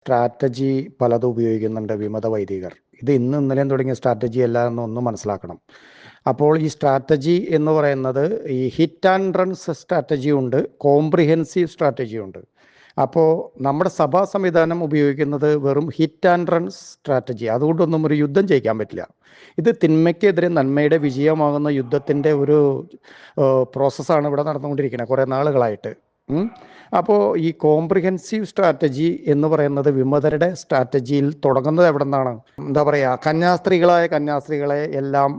Strategy പലതും ഉപയോഗിക്കുന്നുണ്ട് വിമത വൈദികർ. ഇത് ഇന്ന് ഇന്നലെയും തുടങ്ങിയ സ്ട്രാറ്റജി അല്ല എന്നൊന്നും മനസ്സിലാക്കണം. അപ്പോൾ ഈ സ്ട്രാറ്റജി എന്ന് പറയുന്നത് ഈ ഹിറ്റ് ആൻഡ് റൺസ് സ്ട്രാറ്റജി ഉണ്ട് കോംപ്രിഹെൻസീവ് സ്ട്രാറ്റജി ഉണ്ട്. അപ്പോൾ നമ്മുടെ സഭാ സംവിധാനം ഉപയോഗിക്കുന്നത് വെറും ഹിറ്റ് ആൻഡ് റൺസ് സ്ട്രാറ്റജി അതുകൊണ്ടൊന്നും ഒരു യുദ്ധം ജയിക്കാൻ പറ്റില്ല. ഇത് തിന്മയ്ക്കെതിരെ നന്മയുടെ വിജയമാകുന്ന യുദ്ധത്തിന്റെ ഒരു പ്രോസസ്സാണ് ഇവിടെ നടന്നുകൊണ്ടിരിക്കുന്നത് കുറേ നാളുകളായിട്ട്. അപ്പോൾ ഈ കോംപ്രിഹെൻസീവ് സ്ട്രാറ്റജി എന്ന് പറയുന്നത് വിമതരുടെ സ്ട്രാറ്റജിയിൽ തുടങ്ങുന്നത് എവിടെ നിന്നാണ് എന്താ പറയുക കന്യാസ്ത്രീകളായ കന്യാസ്ത്രീകളെ എല്ലാം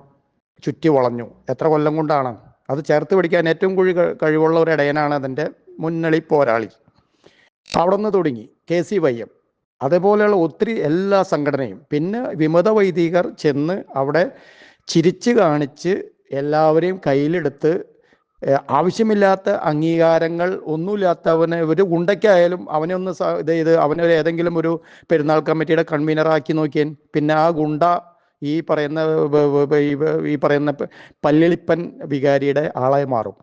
ചുറ്റി വളഞ്ഞു. എത്ര കൊല്ലം കൊണ്ടാണ്? അത് ചേർത്ത് പിടിക്കാൻ ഏറ്റവും കുഴി കഴിവുള്ള ഒരു ഇടയനാണ് അതിന്റെ മുന്നണി പോരാളി. അവിടെ നിന്ന് തുടങ്ങി കെ സി വൈ എം. അതേപോലെയുള്ള ഒത്തിരി എല്ലാ സംഘടനയും. പിന്നെ വിമത വൈദികർ ചെന്ന് അവിടെ ചിരിച്ചു കാണിച്ച് എല്ലാവരെയും കയ്യിലെടുത്ത് ആവശ്യമില്ലാത്ത അംഗീകാരങ്ങൾ ഒന്നുമില്ലാത്തവനെ ഒരു ഗുണ്ടയ്ക്കായാലും അവനെ ഒന്ന് ഇത് ചെയ്ത് അവനെ ഏതെങ്കിലും ഒരു പെരുന്നാൾ കമ്മിറ്റിയുടെ കൺവീനറാക്കി നോക്കിയാൻ. പിന്നെ ആ ഗുണ്ട ഈ പറയുന്ന ഈ പറയുന്ന പല്ലിളിപ്പൻ വികാരിയുടെ ആളായി മാറും.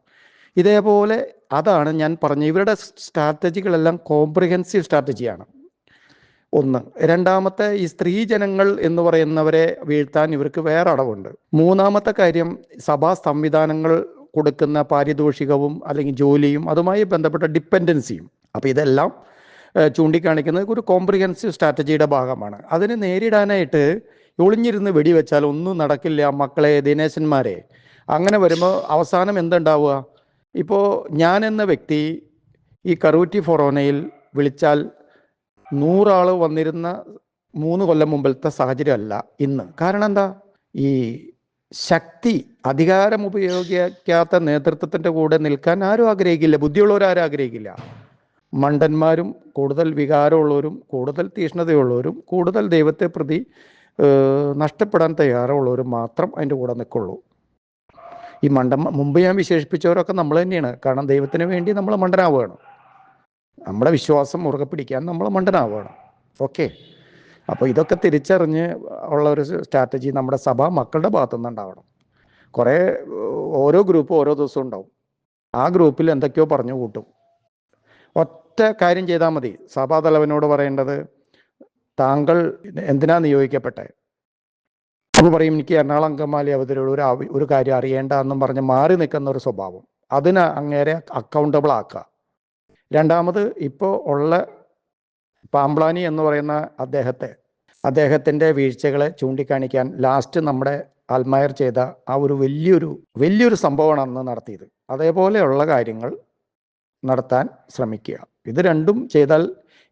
ഇതേപോലെ അതാണ് ഞാൻ പറഞ്ഞ ഇവരുടെ സ്ട്രാറ്റജികളെല്ലാം കോംപ്രിഹെൻസീവ് സ്ട്രാറ്റജിയാണ് ഒന്ന്. രണ്ടാമത്തെ ഈ സ്ത്രീ ജനങ്ങൾ എന്ന് പറയുന്നവരെ വീഴ്ത്താൻ ഇവർക്ക് വേറെ അടവുണ്ട്. മൂന്നാമത്തെ കാര്യം സഭാ സംവിധാനങ്ങൾ കൊടുക്കുന്ന പാരിതോഷികവും അല്ലെങ്കിൽ ജോലിയും അതുമായി ബന്ധപ്പെട്ട ഡിപ്പെൻഡൻസിയും അപ്പോൾ ഇതെല്ലാം ചൂണ്ടിക്കാണിക്കുന്നത് ഒരു കോംപ്രിഹെൻസീവ് സ്ട്രാറ്റജിയുടെ ഭാഗമാണ്. അതിനെ നേരിടാനായിട്ട് ഒളിഞ്ഞിരുന്ന് വെടിവെച്ചാൽ ഒന്നും നടക്കില്ല മക്കളെ ദിനേശന്മാരെ. അങ്ങനെ വരുമ്പോൾ അവസാനം എന്തുണ്ടാവുക? ഇപ്പോൾ ഞാൻ എന്ന വ്യക്തി ഈ കറൂറ്റി ഫൊറോനയിൽ വിളിച്ചാൽ നൂറാൾ വന്നിരുന്ന മൂന്ന് കൊല്ലം മുമ്പിലത്തെ സാഹചര്യമല്ല ഇന്ന്. കാരണം എന്താ? ഈ ശക്തി അധികാരം ഉപയോഗിക്കാത്ത നേതൃത്വത്തിന്റെ കൂടെ നിൽക്കാൻ ആരും ആഗ്രഹിക്കില്ല. ബുദ്ധിയുള്ളവരാരും ആഗ്രഹിക്കില്ല. മണ്ടന്മാരും കൂടുതൽ വികാരമുള്ളവരും കൂടുതൽ തീഷ്ണതയുള്ളവരും കൂടുതൽ ദൈവത്തെ പ്രതി നഷ്ടപ്പെടാൻ തയ്യാറുള്ളവരും മാത്രം അതിന്റെ കൂടെ നിൽക്കുള്ളൂ. ഈ മണ്ടൻ മുമ്പ് ഞാൻ വിശേഷിപ്പിച്ചവരൊക്കെ നമ്മൾ തന്നെയാണ്. കാരണം ദൈവത്തിന് വേണ്ടി നമ്മൾ മണ്ടനാവുകയാണ്. നമ്മുടെ വിശ്വാസം മുറുകെ പിടിക്കാൻ നമ്മൾ മണ്ടനാവുകയാണ്. ഓക്കെ? അപ്പോൾ ഇതൊക്കെ തിരിച്ചറിഞ്ഞ് ഉള്ള ഒരു സ്ട്രാറ്റജി നമ്മുടെ സഭ മക്കളുടെ ഭാഗത്തുനിന്ന് ഉണ്ടാവണം കുറേ ഓരോ ഗ്രൂപ്പ് ഓരോ ദിവസവും ഉണ്ടാവും. ആ ഗ്രൂപ്പിൽ എന്തൊക്കെയോ പറഞ്ഞു കൂട്ടും. ഒറ്റ കാര്യം ചെയ്താൽ മതി. സഭാതലവനോട് പറയേണ്ടത് താങ്കൾ എന്തിനാ നിയോഗിക്കപ്പെട്ടെ? അപ്പോൾ പറയും എനിക്ക് എറണാകുളം അങ്കമാലി അവധിയിലുള്ള ഒരു ഒരു കാര്യം അറിയേണ്ട എന്നും പറഞ്ഞ് മാറി നിൽക്കുന്ന ഒരു സ്വഭാവം. അതിന് അങ്ങേരെ അക്കൗണ്ടബിൾ ആക്കുക. രണ്ടാമത് ഇപ്പോൾ ഉള്ള പാമ്പ്ലാനി എന്ന് പറയുന്ന അദ്ദേഹത്തെ അദ്ദേഹത്തിന്റെ വീഴ്ചകളെ ചൂണ്ടിക്കാണിക്കാൻ ലാസ്റ്റ് നമ്മുടെ അൽമയർ ചെയ്ത ആ ഒരു വലിയൊരു വലിയൊരു സംഭവമാണ് അന്ന് നടത്തിയത്. അതേപോലെയുള്ള കാര്യങ്ങൾ നടത്താൻ ശ്രമിക്കുക. ഇത് രണ്ടും ചെയ്താൽ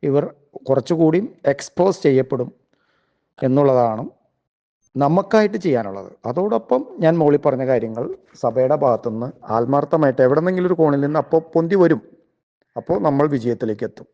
ഇവർ കുറച്ചുകൂടി എക്സ്പോസ് ചെയ്യപ്പെടും എന്നുള്ളതാണ് നമുക്കായിട്ട് ചെയ്യാനുള്ളത്. അതോടൊപ്പം ഞാൻ മോളി പറഞ്ഞ കാര്യങ്ങൾ സഭയുടെ ഭാഗത്തുനിന്ന് ആത്മാർത്ഥമായിട്ട് എവിടെന്നെങ്കിലും ഒരു കോണിൽ നിന്ന് അപ്പോൾ പൊന്തി വരും. അപ്പോൾ നമ്മൾ വിജയത്തിലേക്ക് എത്തും.